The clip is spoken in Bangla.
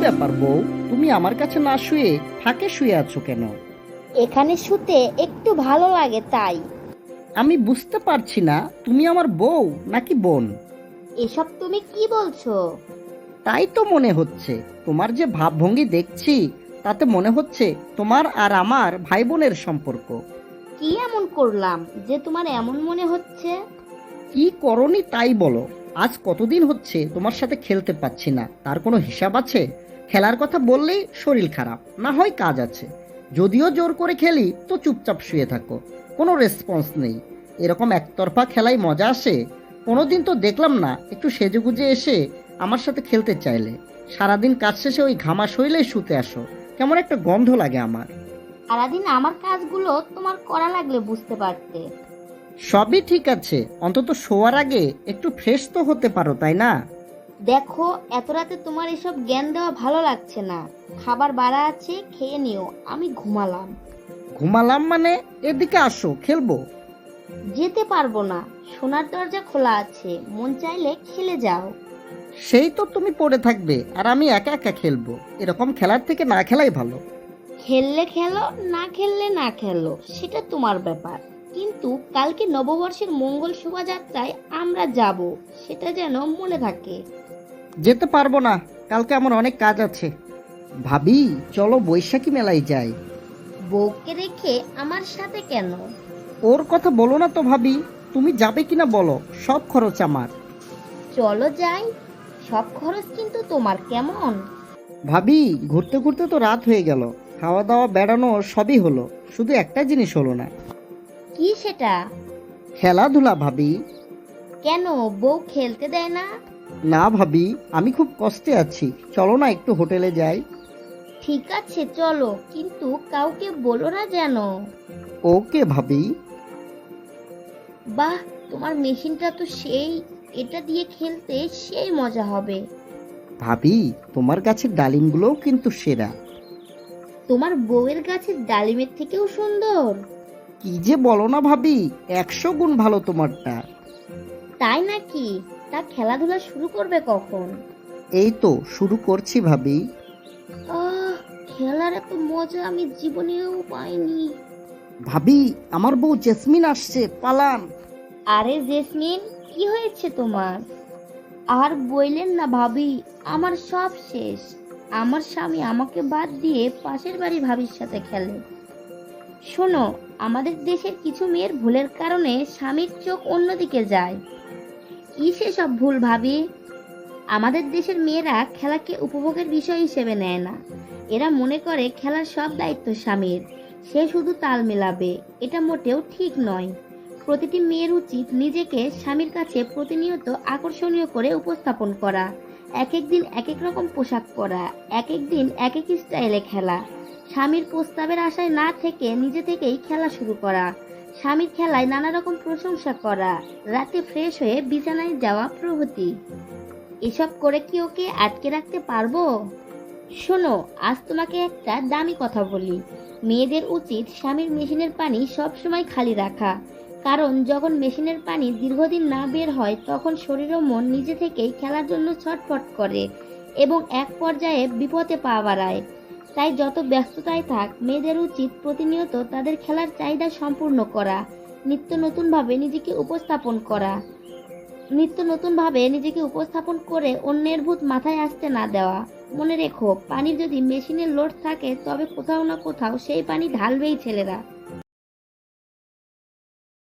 ব্যাপার বউ? তুমি আমার কাছে না শুয়ে ফাঁকে শুয়ে আছো কেন? এখানে শুতে একটু ভালো লাগে তাই। আমি বুঝতে পারছি না তুমি আমার বউ নাকি বোন? এসব তুমি কি বলছো? তাই তো মনে হচ্ছে তোমার যে ভাবভঙ্গি দেখছি তাতে মনে হচ্ছে তোমার আর আমার ভাই বোনের সম্পর্ক। কি এমন করলাম যে তোমার এমন মনে হচ্ছে? কি করনি তাই বলো আজ কতদিন হচ্ছে তোমার সাথে খেলতে পাচ্ছি না তার কোনো হিসাব আছে? খেলার কথা বললেই শরীর খারাপ না হয় কাজ আছে। যদিও জোর করে খেলি তো চুপচাপ শুয়ে থাকো কোনো রেসপন্স নেই। এরকম একতরফা খেলায় মজা আসে? কোনোদিন তো দেখলাম না একটু সেজেগুজে এসে আমার সাথে খেলতে চাইলে। সারাদিন কাজ শেষে ওই ঘামা শৈলেই শুতে আসো কেমন একটা গন্ধ লাগে আমার। সারাদিন আমার কাজগুলো তোমার করা লাগলে বুঝতে পারতে। সবই ঠিক আছে অন্তত শোয়ার আগে একটু ফ্রেশ তো হতে পারো তাই না? দেখো এত রাতে তোমার এসব জ্ঞান দেওয়া ভালো লাগছে না। খাবার বাড়া আছে খেয়ে নিও আমি ঘুমালাম। ঘুমালাম মানে এদিকে আসো খেলব। যেতে পারব না সোনার দরজা খোলা আছে মন চাইলে খেলে যাও। সেই তো তুমি পড়ে থাকবে আর আমি একা একা খেলব। এরকম খেলার থেকে না খেলাই ভালো। খেললে খেলো না খেললে না খেলো সেটা তোমার ব্যাপার। কিন্তু কালকে নববর্ষের মঙ্গল শোভাযাত্রায় আমরা যাব সেটা যেন মনে থাকে। যেতে পারব না। কালকে আমার অনেক কাজ আছে। ভাবি চলো বৈশাখী মেলায় যাই। বউকে রেখে আমার সাথে কেন? ওর কথা বলো না তো ভাবি। তুমি যাবে কিনা বলো। সব খরচ আমার। চলো যাই। সব খরচ কিন্তু তোমার কেমন? ভাবি ঘুরতে ঘুরতে তো রাত হয়ে গেল। খাওয়া দাওয়া বেড়ানো সবই হলো। শুধু একটা জিনিস হলো না। কি সেটা? খেলাধুলা ভাবি। কেন বউ খেলতে দেয় না? না ভাবি আমি খুব কষ্টে আছি। চলো না একটু হোটেলে যাই। ঠিক আছে চলো কিন্তু কাউকে বলো না যেন। ওকে ভাবি। বাহ তোমার মেশিনটা তো সেই এটা দিয়ে খেলতে সেই মজা হবে। ভাবি তোমার গাছের ডালিমগুলোও কিন্তু সেরা। তোমার বউয়ের গাছের ডালিমের থেকেও সুন্দর। কি যে বলো না ভাবি একশো গুণ ভালো তোমারটা। তাই নাকি? তা খেলাধুলা শুরু করবে কখন? এই তো শুরু করছি ভাবি। আহ খেলার এত মজা আমি জীবনেও পাইনি। ভাবি আমার বউ জেসমিন আসছে পালান। আরে জেসমিন কি হয়েছে তোমার? আর বইলেন না ভাবি আমার সব শেষ। আমার স্বামী আমাকে বাদ দিয়ে পাশের বাড়ি ভাবির সাথে খেলে। শোনো আমাদের দেশের কিছু মেয়ের ভুলের কারণে স্বামীর চোখ অন্যদিকে যায়। কি সেসব ভুল ভাবি। আমাদের দেশের মেয়েরা খেলাকে উপভোগের বিষয় হিসেবে নেয় না। এরা মনে করে খেলার সব দায়িত্ব স্বামীর। সে শুধু তাল মেলাবে। এটা মোটেও ঠিক নয়। প্রতিটি মেয়ের উচিত নিজেকে স্বামীর কাছে প্রতিনিয়ত আকর্ষণীয় করে উপস্থাপন করা। এক এক দিন এক এক রকম পোশাক পরা। এক এক দিন এক এক স্টাইলে খেলা। স্বামীর প্রস্তাবের আশায় না থেকে নিজে থেকেই খেলা শুরু করা। স্বামীর খেলায় নানা রকম প্রশংসা করা, রাতে ফ্রেশ হয়ে বিছানায় যাওয়া প্রভৃতি। এসব করে কি ওকে আটকে রাখতে পারব? শোনো, আজ তোমাকে একটা দামি কথা বলি। মেয়েদের উচিত স্বামীর মেশিনের পানি সবসময় খালি রাখা। কারণ যখন মেশিনের পানি দীর্ঘদিন না বের হয়, তখন শরীর ও মন নিজে থেকেই খেলার জন্য ছটফট করে এবং এক পর্যায়ে বিপদে পা বাড়ায়। তাই যত ব্যস্ততায় থাক, মেয়েদের উচিত প্রতিনিয়ত তাদের খেলার চাহিদা সম্পূর্ণ করা, নিত্য নতুনভাবে নিজেকে উপস্থাপন করা। নিত্য নতুনভাবে নিজেকে উপস্থাপন করে অন্যের ভূত মাথায় আসতে না দেওয়া। মনে রেখো, পানির যদি মেশিনের লোড থাকে, তবে কোথাও না কোথাও সেই পানি ঢালবেই ছেলেরা।